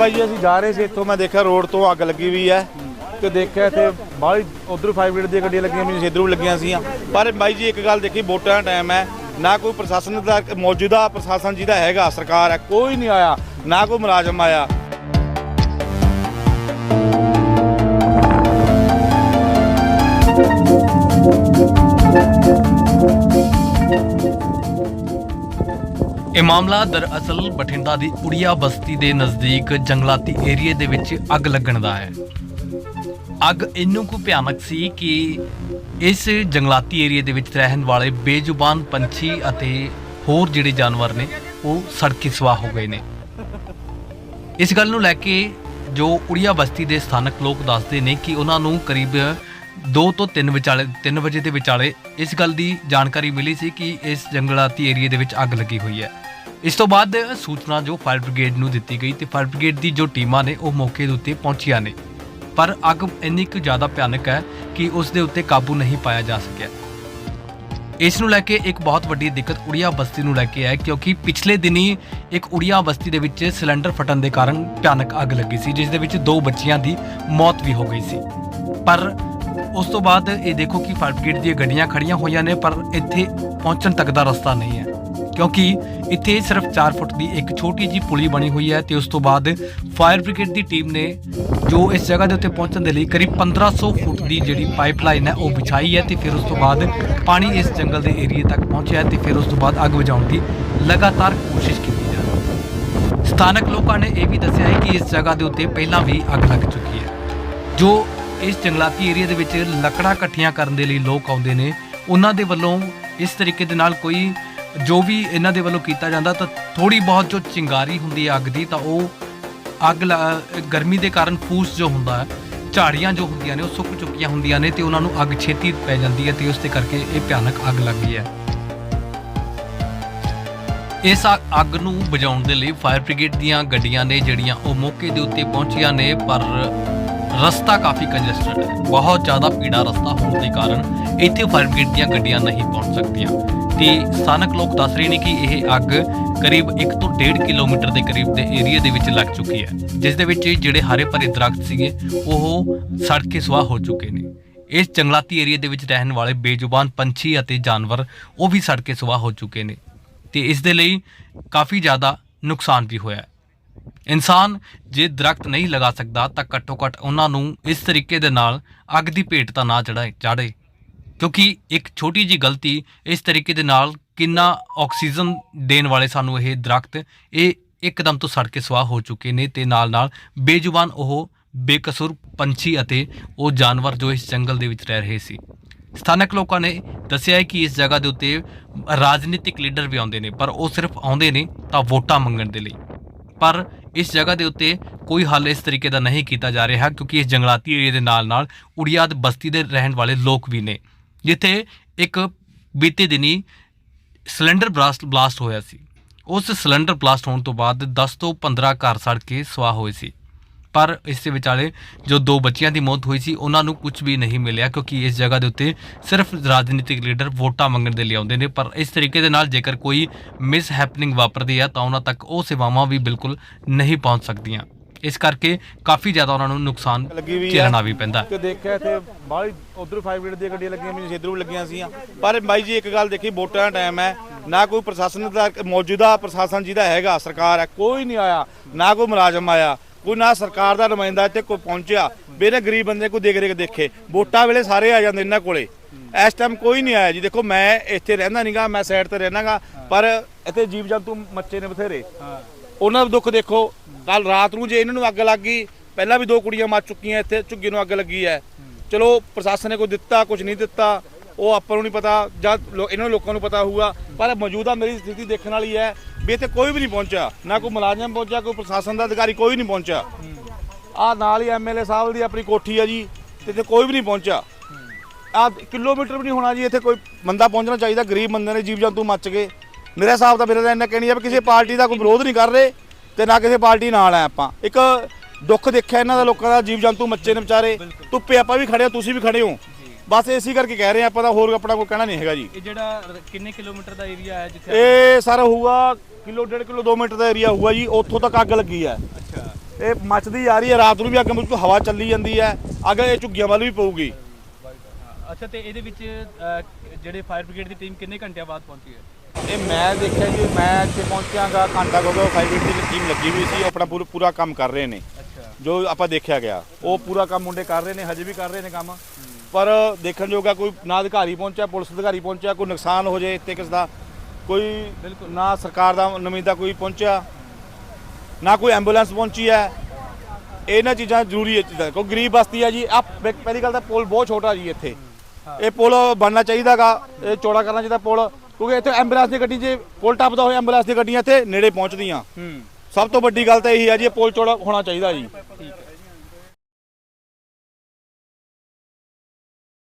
ਬਾਈ ਜੀ, ਅਸੀਂ ਜਾ ਰਹੇ ਸੀ ਇੱਥੋਂ, ਮੈਂ ਦੇਖਿਆ ਰੋਡ ਤੋਂ ਅੱਗ ਲੱਗੀ ਹੋਈ ਹੈ ਤੇ ਦੇਖਿਆ ਇੱਥੇ ਬਾਹਲੀ ਉਧਰ 5 ਮਿੰਟ ਦੀਆਂ ਗੱਡੀਆਂ ਲੱਗੀਆਂ, ਮੈਨੂੰ ਇਧਰੋਂ ਵੀ ਲੱਗੀਆਂ ਸੀਆਂ ਪਰ ਬਾਈ ਜੀ, ਇੱਕ ਗੱਲ ਦੇਖੀ, ਵੋਟਾਂ ਦਾ ਟਾਈਮ ਹੈ। ਨਾ ਕੋਈ ਪ੍ਰਸ਼ਾਸਨ ਦਾ, ਮੌਜੂਦਾ ਪ੍ਰਸ਼ਾਸਨ ਜਿਹਦਾ ਹੈਗਾ, ਸਰਕਾਰ ਹੈ, ਕੋਈ ਨਹੀਂ ਆਇਆ। ਨਾ ਕੋਈ ਮੁਲਾਜ਼ਮ ਆਇਆ। ਇਹ ਮਾਮਲਾ ਦਰਅਸਲ ਬਠਿੰਡਾ ਦੀ ਉੜੀਆ ਬਸਤੀ ਦੇ ਨਜ਼ਦੀਕ ਜੰਗਲਾਤੀ ਏਰੀਏ ਦੇ ਵਿੱਚ ਅੱਗ ਲੱਗਣ ਦਾ ਹੈ। ਅੱਗ ਇੰਨੂੰ ਕੁ ਭਿਆਨਕ ਸੀ ਕਿ ਇਸ ਜੰਗਲਾਤੀ ਏਰੀਏ ਦੇ ਵਿੱਚ ਰਹਿਣ ਵਾਲੇ ਬੇਜ਼ੁਬਾਨ ਪੰਛੀ ਅਤੇ ਹੋਰ ਜਿਹੜੇ ਜਾਨਵਰ ਨੇ, ਉਹ ਸੜਕੀ ਸਵਾਹ ਹੋ ਗਏ ਨੇ। ਇਸ ਗੱਲ ਨੂੰ ਲੈ ਕੇ ਜੋ ਉੜੀਆ ਬਸਤੀ ਦੇ ਸਥਾਨਕ ਲੋਕ ਦੱਸਦੇ ਨੇ ਕਿ ਉਹਨਾਂ ਨੂੰ ਕਰੀਬ 2 ਤੋਂ 3 ਵਿਚਾਲੇ 3 ਵਜੇ ਦੇ ਵਿਚਾਲੇ ਇਸ ਗੱਲ ਦੀ ਜਾਣਕਾਰੀ ਮਿਲੀ ਸੀ ਕਿ ਇਸ ਜੰਗਲਾਤੀ ਏਰੀਏ ਦੇ ਵਿੱਚ ਅੱਗ ਲੱਗੀ ਹੋਈ ਹੈ। ਇਸ ਤੋਂ ਬਾਅਦ ਸੂਚਨਾ ਜੋ ਫਾਇਰ ਬ੍ਰਿਗੇਡ ਨੂੰ ਦਿੱਤੀ ਗਈ ਤੇ ਫਾਇਰ ਬ੍ਰਿਗੇਡ ਦੀ ਜੋ ਟੀਮਾਂ ਨੇ ਉਹ ਮੌਕੇ ਦੇ ਉੱਤੇ ਪਹੁੰਚੀਆਂ ਨੇ। ਪਰ ਅੱਗ ਇੰਨੀ ਕੁ ਜ਼ਿਆਦਾ ਭਿਆਨਕ ਹੈ ਕਿ ਉਸ ਦੇ ਉੱਤੇ ਕਾਬੂ ਨਹੀਂ ਪਾਇਆ ਜਾ ਸਕਿਆ। ਇਸ ਨੂੰ ਲੈ ਕੇ ਇੱਕ ਬਹੁਤ ਵੱਡੀ ਦਿੱਕਤ ਉੜੀਆ ਬਸਤੀ ਨੂੰ ਲੈ ਕੇ ਹੈ ਕਿਉਂਕਿ ਪਿਛਲੇ ਦਿਨੀ ਇੱਕ ਉੜੀਆ ਬਸਤੀ ਦੇ ਵਿੱਚ ਸਿਲੰਡਰ ਫਟਣ ਦੇ ਕਾਰਨ ਭਿਆਨਕ ਅੱਗ ਲੱਗੀ ਸੀ, ਜਿਸ ਦੇ ਵਿੱਚ ਦੋ ਬੱਚਿਆਂ ਦੀ ਮੌਤ ਵੀ ਹੋ ਗਈ ਸੀ। ਪਰ ਉਸ ਤੋਂ ਬਾਅਦ ਇਹ ਦੇਖੋ ਕਿ ਫਾਇਰ ਬ੍ਰਿਗੇਡ ਦੀਆਂ ਗੱਡੀਆਂ ਖੜੀਆਂ ਹੋਈਆਂ ਨੇ, ਪਰ ਇੱਥੇ ਪਹੁੰਚਣ ਤੱਕ ਦਾ ਰਸਤਾ ਨਹੀਂ ਹੈ। ਕਿਉਂਕਿ ਇੱਥੇ ਸਿਰਫ 4 ਫੁੱਟ ਦੀ ਇੱਕ ਛੋਟੀ ਜੀ ਪੁਲੀ ਬਣੀ ਹੋਈ ਹੈ ਤੇ ਉਸ ਤੋਂ ਬਾਅਦ ਫਾਇਰ ਬ੍ਰਿਗੇਡ ਦੀ ਟੀਮ ਨੇ ਜੋ ਇਸ ਜਗ੍ਹਾ ਦੇ ਉੱਤੇ ਪਹੁੰਚਣ ਦੇ ਲਈ ਕਰੀਬ 1500 ਫੁੱਟ ਦੀ ਜਿਹੜੀ ਪਾਈਪਲਾਈਨ ਹੈ, ਉਹ ਵਿਛਾਈ ਹੈ ਤੇ ਫਿਰ ਉਸ ਤੋਂ ਬਾਅਦ ਪਾਣੀ ਇਸ ਜੰਗਲ ਦੇ ਏਰੀਏ ਤੱਕ ਪਹੁੰਚਿਆ ਤੇ ਫਿਰ ਉਸ ਤੋਂ ਬਾਅਦ ਅੱਗ ਬੁਝਾਉਣ ਦੀ ਲਗਾਤਾਰ ਕੋਸ਼ਿਸ਼ ਕੀਤੀ ਜਾ ਰਹੀ ਹੈ। ਸਥਾਨਕ ਲੋਕਾਂ ਨੇ ਇਹ ਵੀ ਦੱਸਿਆ ਹੈ ਕਿ ਇਸ ਜਗ੍ਹਾ ਦੇ ਉੱਤੇ ਪਹਿਲਾਂ ਵੀ ਅੱਗ ਲੱਗ ਚੁੱਕੀ ਹੈ, ਜੋ ਇਸ ਜੰਗਲਾਤੀ ਏਰੀਆ ਦੇ ਵਿੱਚ ਲੱਕੜਾਂ ਇਕੱਠੀਆਂ ਕਰਨ ਦੇ ਲਈ ਲੋਕ ਆਉਂਦੇ ਨੇ। ਉਹਨਾਂ ਦੇ ਵੱਲੋਂ ਇਸ ਤਰੀਕੇ ਦੇ ਨਾਲ ਕੋਈ ਜੋ ਵੀ ਇਹਨਾਂ ਦੇ ਵੱਲੋਂ ਕੀਤਾ ਜਾਂਦਾ ਤਾਂ ਥੋੜੀ ਬਹੁਤ ਜੋ ਚਿੰਗਾਰੀ ਹੁੰਦੀ ਹੈ ਅੱਗ ਦੀ ਤਾਂ ਉਹ ਅੱਗ ਲ- ਗਰਮੀ ਦੇ ਕਾਰਨ ਫੂਸ ਜੋ ਹੁੰਦਾ ਹੈ, ਝਾੜੀਆਂ ਜੋ ਹੁੰਦੀਆਂ ਨੇ ਉਹ ਸੁੱਕ ਚੁੱਕੀਆਂ ਹੁੰਦੀਆਂ ਨੇ ਤੇ ਉਹਨਾਂ ਨੂੰ ਅੱਗ ਛੇਤੀ ਪੈ ਜਾਂਦੀ ਹੈ ਤੇ ਉਸ ਦੇ ਕਰਕੇ ਇਹ ਭਿਆਨਕ ਅੱਗ ਲੱਗੀ ਹੈ। ਇਸ ਅੱਗ ਨੂੰ ਬੁਝਾਉਣ ਦੇ ਲਈ ਫਾਇਰ ਬ੍ਰਿਗੇਡ ਦੀਆਂ ਗੱਡੀਆਂ ਨੇ ਜਿਹੜੀਆਂ ਉਹ ਮੌਕੇ ਦੇ ਉੱਤੇ ਪਹੁੰਚੀਆਂ ਨੇ ਪਰ ਰਸਤਾ ਕਾਫੀ ਕੰਜਸਟਡ ਹੈ। ਬਹੁਤ ਜ਼ਿਆਦਾ ਪੀੜਾ ਰਸਤਾ ਹੋਣ ਦੇ ਕਾਰਨ ਇੱਥੇ ਫਾਇਰ ਬ੍ਰਿਗੇਡ ਦੀਆਂ ਗੱਡੀਆਂ ਨਹੀਂ ਪਹੁੰਚ ਸਕਦੀਆਂ। ਤੇ ਸਥਾਨਕ ਲੋਕ ਦੱਸ ਰਹੇ ਨੇ ਕਿ ਇਹ ਅੱਗ ਕਰੀਬ 1 ਤੋਂ 1.5 ਕਿਲੋਮੀਟਰ ਦੇ ਕਰੀਬ ਦੇ ਏਰੀਆ ਦੇ ਵਿੱਚ ਲੱਗ ਚੁੱਕੀ ਹੈ। ਜਿਸ ਦੇ ਵਿੱਚ ਜਿਹੜੇ ਹਰੇ ਭਰੇ ਦਰਖਤ ਸੀਗੇ, ਉਹ ਸੜ ਕੇ ਸੁਆਹ ਹੋ ਚੁੱਕੇ ਨੇ। ਇਸ ਜੰਗਲਾਤੀ ਏਰੀਆ ਦੇ ਵਿੱਚ ਰਹਿਣ ਵਾਲੇ ਬੇਜ਼ੁਬਾਨ ਪੰਛੀ ਅਤੇ ਜਾਨਵਰ, ਉਹ ਵੀ ਸੜ ਕੇ ਸੁਆਹ ਹੋ ਚੁੱਕੇ ਨੇ। ਤੇ ਇਸ ਦੇ ਲਈ ਕਾਫੀ ਜ਼ਿਆਦਾ ਨੁਕਸਾਨ ਵੀ ਹੋਇਆ ਇਨਸਾਨ ਜੇ ਦਰਖਤ ਨਹੀਂ ਲਗਾ ਸਕਦਾ ਤਾਂ ਘੱਟੋ ਘੱਟ ਉਹਨਾਂ ਨੂੰ ਇਸ ਤਰੀਕੇ ਦੇ ਨਾਲ ਅੱਗ ਦੀ ਭੇਟ ਤਾਂ ਨਾ ਚੜਾਏ ਚਾੜੇ ਕਿਉਂਕਿ ਇੱਕ ਛੋਟੀ ਜੀ ਗਲਤੀ ਇਸ ਤਰੀਕੇ ਦੇ ਨਾਲ ਕਿੰਨਾ ਆਕਸੀਜਨ ਦੇਣ ਵਾਲੇ ਸਾਨੂੰ ਇਹ ਦਰਖਤ, ਇਹ ਇੱਕਦਮ ਤੋਂ ਸੜ ਕੇ ਸਵਾਹ ਹੋ ਚੁੱਕੇ ਨੇ ਤੇ ਨਾਲ ਨਾਲ ਬੇਜ਼ੁਬਾਨ ਉਹ ਬੇਕਸੂਰ ਪੰਛੀ ਅਤੇ ਉਹ ਜਾਨਵਰ ਜੋ ਇਸ ਜੰਗਲ ਦੇ ਵਿੱਚ ਰਹਿ ਰਹੇ ਸੀ। ਸਥਾਨਕ ਲੋਕਾਂ ਨੇ ਦੱਸਿਆ ਹੈ ਕਿ ਇਸ ਜਗ੍ਹਾ ਦੇ ਉੱਤੇ ਰਾਜਨੀਤਿਕ ਲੀਡਰ ਵੀ ਆਉਂਦੇ ਨੇ, ਪਰ ਉਹ ਸਿਰਫ ਆਉਂਦੇ ਨੇ ਤਾਂ ਵੋਟਾਂ ਮੰਗਣ ਦੇ ਲਈ। ਪਰ ਇਸ ਜਗ੍ਹਾ ਦੇ ਉੱਤੇ ਕੋਈ ਹੱਲ ਇਸ ਤਰੀਕੇ ਦਾ ਨਹੀਂ ਕੀਤਾ ਜਾ ਰਿਹਾ ਕਿਉਂਕਿ ਇਸ ਜੰਗਲਾਤੀ ਏਰੀਆ ਦੇ ਨਾਲ ਨਾਲ ਉੜੀਆਦ ਬਸਤੀ ਦੇ ਰਹਿਣ ਵਾਲੇ ਲੋਕ ਵੀ ਨੇ, ਜਿੱਥੇ ਇੱਕ ਬੀਤੇ ਦਿਨੀ ਸਿਲੰਡਰ ਬਲਾਸਟ ਬਲਾਸਟ ਹੋਇਆ ਸੀ। ਉਸ ਸਿਲੰਡਰ ਬਲਾਸਟ ਹੋਣ ਤੋਂ ਬਾਅਦ 10 ਤੋਂ 15 ਘਰ ਸੜ ਕੇ ਸਵਾਹ ਹੋਏ ਸੀ। ਪਰ ਇਸ ਦੇ ਵਿਚਾਲੇ ਜੋ ਦੋ ਬੱਚਿਆਂ ਦੀ ਮੌਤ ਹੋਈ ਸੀ ਉਹਨਾਂ ਨੂੰ ਕੁਝ ਵੀ ਨਹੀਂ ਮਿਲਿਆ ਕਿਉਂਕਿ ਇਸ ਜਗ੍ਹਾ ਦੇ ਉੱਤੇ ਸਿਰਫ ਰਾਜਨੀਤਿਕ ਲੀਡਰ ਵੋਟਾਂ ਮੰਗਣ ਦੇ ਲਈ ਆਉਂਦੇ ਨੇ। ਪਰ ਇਸ ਤਰੀਕੇ ਦੇ ਨਾਲ ਜੇਕਰ ਕੋਈ ਮਿਸ ਹੈਪਨਿੰਗ ਵਾਪਰਦੀ ਹੈ ਤਾਂ ਉਹਨਾਂ ਤੱਕ ਉਹ ਸੇਵਾਵਾਂ ਵੀ ਬਿਲਕੁਲ ਨਹੀਂ ਪਹੁੰਚ ਸਕਦੀਆਂ। ਇਸ ਕਰਕੇ ਕਾਫੀ ਜ਼ਿਆਦਾ ਉਹਨਾਂ ਨੂੰ ਨੁਕਸਾਨ। ਝੇਲਣਾ ਵੀ ਪੈਂਦਾ। ਤੇ ਦੇਖਿਆ ਇੱਥੇ ਬਾਹਲੀ ਉਧਰ 5 ਮਿੰਟ ਦੀਆਂ ਗੱਡੀਆਂ ਲੱਗੀਆਂ ਮੈਨੂੰ ਇਧਰੋਂ ਵੀ ਲੱਗੀਆਂ ਸੀਆਂ ਪਰ ਬਾਈ ਜੀ ਇੱਕ ਗੱਲ ਦੇਖੀ ਵੋਟਾਂ ਦਾ ਟਾਈਮ ਹੈ। ਨਾ ਕੋਈ ਪ੍ਰਸ਼ਾਸਨ ਦਾ ਮੌਜੂਦਾ ਪ੍ਰਸ਼ਾਸਨ ਜਿਹਦਾ ਹੈਗਾ ਸਰਕਾਰ ਹੈ ਕੋਈ ਨਹੀਂ ਆਇਆ। ਨਾ ਕੋਈ ਮੁਲਾਜ਼ਮ ਆਇਆ। ਕੋਈ ਨਾ ਸਰਕਾਰ ਦਾ ਨੁਮਾਇੰਦਾ ਇੱਥੇ ਕੋਈ ਪਹੁੰਚਿਆ ਮੇਰੇ ਗਰੀਬ ਬੰਦੇ ਕੋਈ ਦੇਖ ਰੇਖ ਦੇਖੇ। ਵੋਟਾਂ ਵੇਲੇ ਸਾਰੇ ਆ ਜਾਂਦੇ ਇਹਨਾਂ ਕੋਲੇ। ਇਸ ਟਾਈਮ ਕੋਈ ਨਹੀਂ ਆਇਆ ਜੀ। ਦੇਖੋ, ਮੈਂ ਇੱਥੇ ਰਹਿੰਦਾ ਨਹੀਂਗਾ ਮੈਂ ਸਾਈਡ ਤੇ ਰਹਿਣਾਗਾ ਪਰ ਇੱਥੇ ਜੀਵ ਜੰਤੂ ਮੱਚੇ ਨੇ ਬਥੇਰੇ। ਉਹਨਾਂ ਦਾ ਦੁੱਖ ਦੇਖੋ ਕੱਲ ਰਾਤ ਨੂੰ ਜੇ ਇਹਨਾਂ ਨੂੰ ਅੱਗ ਲੱਗ ਗਈ, ਪਹਿਲਾਂ ਵੀ ਦੋ ਕੁੜੀਆਂ ਮਰ ਚੁੱਕੀਆਂ ਇੱਥੇ, ਝੁੱਗੀ ਨੂੰ ਅੱਗ ਲੱਗੀ ਹੈ। ਚਲੋ, ਪ੍ਰਸ਼ਾਸਨ ਨੇ ਕੋਈ ਦਿੱਤਾ ਕੁਝ ਨਹੀਂ ਦਿੱਤਾ। ਉਹ ਆਪਾਂ ਨੂੰ ਨਹੀਂ ਪਤਾ ਜਦ ਲੋ- ਇਹਨਾਂ ਲੋਕਾਂ ਨੂੰ ਪਤਾ ਹੋਊਗਾ ਪਰ ਮੌਜੂਦਾ ਮੇਰੀ ਸਥਿਤੀ ਦੇਖਣ ਵਾਲੀ ਹੈ ਵੀ ਇੱਥੇ ਕੋਈ ਵੀ ਨਹੀਂ ਪਹੁੰਚਿਆ। ਨਾ ਕੋਈ ਮੁਲਾਜ਼ਮ ਪਹੁੰਚਿਆ ਕੋਈ ਪ੍ਰਸ਼ਾਸਨ ਦਾ ਅਧਿਕਾਰੀ ਕੋਈ ਨਹੀਂ ਪਹੁੰਚਿਆ। ਆ ਨਾਲ ਹੀ ਐਮਐਲਏ ਸਾਹਿਬ ਦੀ ਆਪਣੀ ਕੋਠੀ ਆ ਜੀ ਤੇ ਇੱਥੇ ਕੋਈ ਵੀ ਨਹੀਂ ਪਹੁੰਚਿਆ। ਆ ਕਿਲੋਮੀਟਰ ਵੀ ਨਹੀਂ ਹੋਣਾ ਜੀ ਇੱਥੇ ਕੋਈ ਬੰਦਾ ਪਹੁੰਚਣਾ ਚਾਹੀਦਾ ਗਰੀਬ ਬੰਦੇ ਨੇ ਜੀਵ ਜੰਤੂ ਮੱਚ ਗਏ ਮੇਰੇ ਹਿਸਾਬ ਦਾ ਮੇਰੇ ਦਾ ਇੰਨਾ ਕਹਿਣੀ ਆ ਵੀ ਕਿਸੇ ਪਾਰਟੀ ਦਾ ਕੋਈ ਵਿਰੋਧ ਨਹੀਂ ਕਰ ਰਹੇ ਤੇ ਨਾ ਕਿਸੇ ਪਾਰਟੀ ਨਾਲ ਆ ਆਪਾਂ। ਇੱਕ ਦੁੱਖ ਦੇਖਿਆ ਇਹਨਾਂ ਦਾ ਲੋਕਾਂ ਦਾ ਜੀਵ ਜੰਤੂ ਮੱਚੇ ਨੇ ਵਿਚਾਰੇ। ਧੁੱਪੇ ਆਪਾਂ ਵੀ ਖੜੇ ਆ ਤੁਸੀਂ ਵੀ ਖੜੇ ਹੋ। ਬਸ ਇਸੇ ਕਰਕੇ ਕਹਿ ਰਹੇ ਆ ਆਪਾਂ ਤਾਂ ਹੋਰ ਆਪਣਾ ਕੋਈ ਕਹਿਣਾ ਨਹੀਂ ਹੈਗਾ ਜੀ। ਇਹ ਜਿਹੜਾ ਕਿੰਨੇ ਕਿਲੋਮੀਟਰ ਦਾ ਏਰੀਆ ਹੈ ਜਿੱਥੇ ਇਹ ਸਰ ਹੋਊਗਾ ਕਿਲੋ ਡੇਢ ਕਿਲੋ 2 ਮਿੰਟ ਦਾ ਏਰੀਆ ਹੋਊਗਾ ਜੀ ਉੱਥੋਂ ਤੱਕ ਅੱਗ ਲੱਗੀ ਹੈ। ਅੱਛਾ। ਇਹ ਮੱਚਦੀ ਆ ਰਹੀ ਹੈ ਰਾਤ ਨੂੰ ਵੀ ਅੱਗ ਮੁਝ ਹਵਾ ਚੱਲੀ ਜਾਂਦੀ ਹੈ ਅੱਗ ਇਹ ਝੁੱਗੀਆਂ ਵੱਲ ਵੀ ਪਊਗੀ। ਅੱਛਾ ਤੇ ਇਹਦੇ ਵਿੱਚ ਜਿਹੜੇ ਫਾਇਰ ਬ੍ਰਿਗੇਡ ਦੀ ਟੀਮ ਕਿੰਨੇ ਘੰਟਿਆਂ ਬਾਅਦ ਪਹੁੰਚੀ ਹੈ? ਇਹ ਮੈਂ ਦੇਖਿਆ ਜੀ ਮੈਂ ਇੱਥੇ ਪਹੁੰਚਿਆਗਾ ਘੰਟਾ ਕੋ ਫਾਈਵ ਦੀ ਟੀਮ ਲੱਗੀ ਹੋਈ ਸੀ ਉਹ ਆਪਣਾ ਪੂਰਾ ਪੂਰਾ ਕੰਮ ਕਰ ਰਹੇ ਨੇ। ਅੱਛਾ। ਜੋ ਆਪਾਂ ਦੇਖਿਆ ਗਿਆ ਉਹ ਪੂਰਾ ਕੰਮ ਮੁੰਡੇ ਕਰ ਰਹੇ ਨੇ ਹਜੇ ਵੀ ਕਰ ਰਹੇ ਨੇ ਕੰਮ। ਪਰ ਦੇਖਣ ਜੋਗਾ ਕੋਈ ਨਾ ਅਧਿਕਾਰੀ ਪਹੁੰਚਿਆ ਪੁਲਿਸ ਅਧਿਕਾਰੀ ਪਹੁੰਚਿਆ ਕੋਈ ਨੁਕਸਾਨ ਹੋ ਜਾਏ ਇੱਥੇ ਕਿਸ ਦਾ ਕੋਈ ਨਾ ਸਰਕਾਰ ਦਾ ਨੁਮਾਇੰਦਾ ਕੋਈ ਪਹੁੰਚਿਆ ਨਾ ਕੋਈ ਐਂਬੂਲੈਂਸ ਪਹੁੰਚੀ ਹੈ। ਇਹਨਾਂ ਚੀਜ਼ਾਂ ਜ਼ਰੂਰੀ ਹੈ ਚੀਜ਼ਾਂ। ਕੋਈ ਗਰੀਬ ਬਸਤੀ ਹੈ ਜੀ ਆ ਪਹਿਲੀ ਗੱਲ ਤਾਂ ਪੁਲ ਬਹੁਤ ਛੋਟਾ ਜੀ ਇੱਥੇ। ਇਹ ਪੁਲ ਬਣਨਾ ਚਾਹੀਦਾਗਾ ਇਹ ਚੌੜਾ ਕਰਨਾ ਚਾਹੀਦਾ ਪੁਲ ਕਿਉਂਕਿ ਇੱਥੇ ਐਂਬੂਲੈਂਸ ਦੀ ਗੱਡੀ ਜੇ ਪੁਲ ਟੱਪਦਾ ਹੋਇਆ ਐਂਬੂਲੈਂਸ ਦੀ ਗੱਡੀਆਂ ਇੱਥੇ ਨੇੜੇ ਪਹੁੰਚਦੀਆਂ। ਸਭ ਤੋਂ ਵੱਡੀ ਗੱਲ ਤਾਂ ਇਹੀ ਹੈ ਜੀ ਇਹ ਪੁਲ ਚੌੜਾ ਹੋਣਾ ਚਾਹੀਦਾ ਜੀ। ਠੀਕ